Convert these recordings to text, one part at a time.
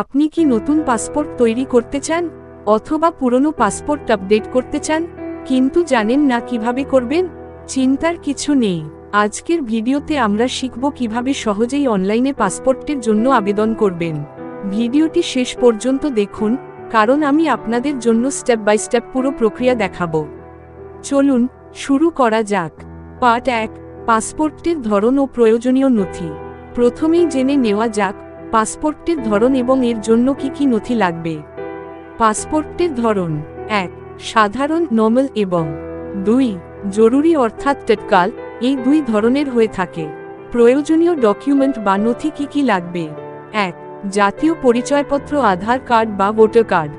আপনি কি নতুন পাসপোর্ট তৈরি করতে চান? অথবা পুরনো পাসপোর্ট আপডেট করতে চান? কিন্তু জানেন না কীভাবে করবেন? চিন্তার কিছু নেই। আজকের ভিডিওতে আমরা শিখব কীভাবে সহজেই অনলাইনে পাসপোর্টের জন্য আবেদন করবেন। ভিডিওটি শেষ পর্যন্ত দেখুন, কারণ আমি আপনাদের জন্য স্টেপ বাই স্টেপ পুরো প্রক্রিয়া দেখাবো। চলুন, শুরু করা যাক। পার্ট এক, পাসপোর্টের ধরন ও প্রয়োজনীয় নথি। প্রথমেই জেনে নেওয়া যাক পাসপোর্টের ধরন এবং এর জন্য কি কি নথি লাগবে? পাসপোর্টের ধরন, এক, সাধারণ নর্মাল এবং, দুই, জরুরি অর্থাৎ তৎকাল, এই দুই ধরনের হয়ে থাকে। প্রয়োজনীয় ডকুমেন্ট বা নথি কি কি লাগবে? এক, জাতীয় পরিচয়পত্র, আধার কার্ড বা ভোটার কার্ড।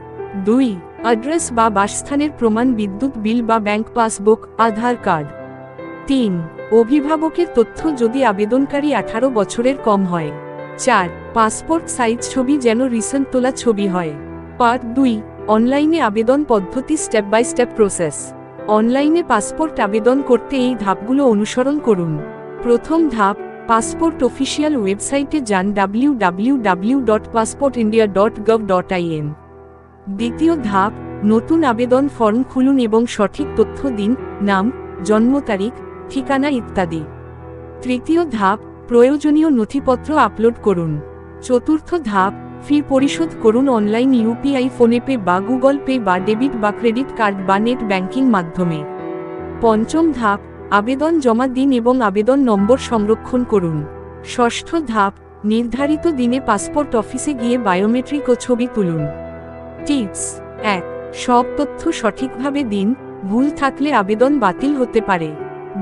দুই, অ্যাড্রেস বা বাসস্থানের প্রমাণ, বিদ্যুৎ বিল বা ব্যাংক পাসবুক, আধার কার্ড। তিন, অভিভাবকের তথ্য যদি আবেদনকারী আঠারো বছরের কম হয়। চার, পাসপোর্ট সাইজ ছবি যেন রিসেন্ট তোলা ছবি হয়। পার্ট দুই, অনলাইনে আবেদন পদ্ধতি স্টেপ বাই স্টেপ প্রসেস অনলাইনে পাসপোর্ট আবেদন করতে এই ধাপগুলো অনুসরণ করুন। প্রথম ধাপ, পাসপোর্ট অফিসিয়াল ওয়েবসাইটে যান W W W dot passport India dot gov dot দ্বিতীয় ধাপ, নতুন আবেদন ফর্ম খুলুন এবং সঠিক তথ্য দিন, নাম, জন্ম তারিখ, ঠিকানা ইত্যাদি। তৃতীয় ধাপ প্রয়োজনীয় নথিপত্র আপলোড করুন। চতুর্থ ধাপ, ফি পরিশোধ করুন অনলাইন ইউপিআই ফোনে পে বা গুগল পে বা ডেবিট বা ক্রেডিট কার্ড বা নেট ব্যাংকিং মাধ্যমে। পঞ্চম ধাপ, আবেদন জমা দিন এবং আবেদন নম্বর সংরক্ষণ করুন। ষষ্ঠ ধাপ, নির্ধারিত দিনে পাসপোর্ট অফিসে গিয়ে বায়োমেট্রিক ও ছবি তুলুন। টিপস, এক, সব তথ্য সঠিকভাবে দিন, ভুল থাকলে আবেদন বাতিল হতে পারে।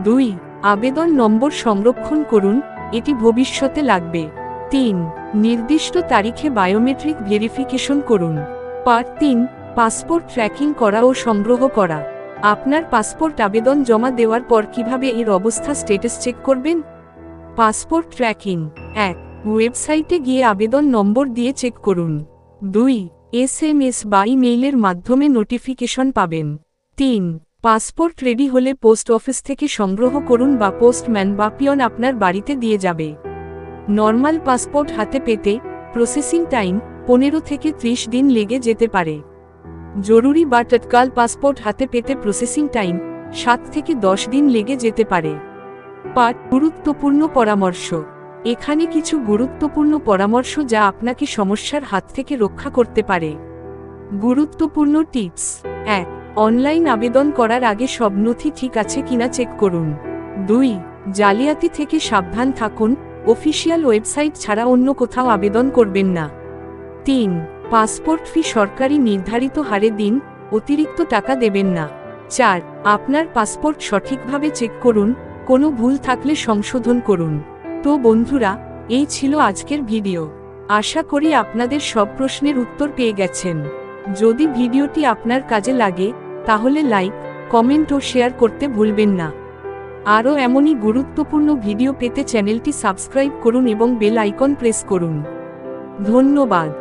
দুই, আবেদন নম্বর সংরক্ষণ করুন এটি ভবিষ্যতে লাগবে। তিন, নির্দিষ্ট তারিখে বায়োমেট্রিক ভেরিফিকেশন করুন। পার্ট তিন, পাসপোর্ট ট্র্যাকিং করা ও সংগ্রহ করা। আপনার পাসপোর্ট আবেদন জমা দেওয়ার পর কীভাবে এর অবস্থা স্টেটাস চেক করবেন? Passport tracking. এক, ওয়েবসাইটে গিয়ে আবেদন নম্বর দিয়ে চেক করুন। দুই, এস এম এস বা ইমেইলের মাধ্যমে নোটিফিকেশন পাবেন। তিন পাসপোর্ট রেডি হলে পোস্ট অফিস থেকে সংগ্রহ করুন বা পোস্টম্যান বা পিয়ন আপনার বাড়িতে দিয়ে যাবে। নর্মাল পাসপোর্ট হাতে পেতে প্রসেসিং টাইম পনেরো থেকে ত্রিশ দিন লেগে যেতে পারে। জরুরি বা তৎকাল পাসপোর্ট হাতে পেতে প্রসেসিং টাইম সাত থেকে দশ দিন লেগে যেতে পারে। পাঁচ, গুরুত্বপূর্ণ পরামর্শ। এখানে কিছু গুরুত্বপূর্ণ পরামর্শ যা আপনাকে সমস্যার হাত থেকে রক্ষা করতে পারে। গুরুত্বপূর্ণ টিপস। এক অনলাইন আবেদন করার আগে সব নথি ঠিক আছে কিনা চেক করুন। দুই, জালিয়াতি থেকে সাবধান থাকুন, অফিসিয়াল ওয়েবসাইট ছাড়া অন্য কোথাও আবেদন করবেন না। তিন, পাসপোর্ট ফি সরকারি নির্ধারিত হারে দিন, অতিরিক্ত টাকা দেবেন না। চার, আপনার পাসপোর্ট সঠিকভাবে চেক করুন, কোনো ভুল থাকলে সংশোধন করুন। তো বন্ধুরা, এই ছিল আজকের ভিডিও। আশা করি আপনাদের সব প্রশ্নের উত্তর পেয়ে গেছেন। যদি ভিডিওটি আপনার কাজে লাগে, তাহলে লাইক, কমেন্ট ও শেয়ার করতে ভুলবেন না। আরও এমনই গুরুত্বপূর্ণ ভিডিও পেতে চ্যানেলটি সাবস্ক্রাইব করুন এবং বেল আইকন প্রেস করুন। ধন্যবাদ।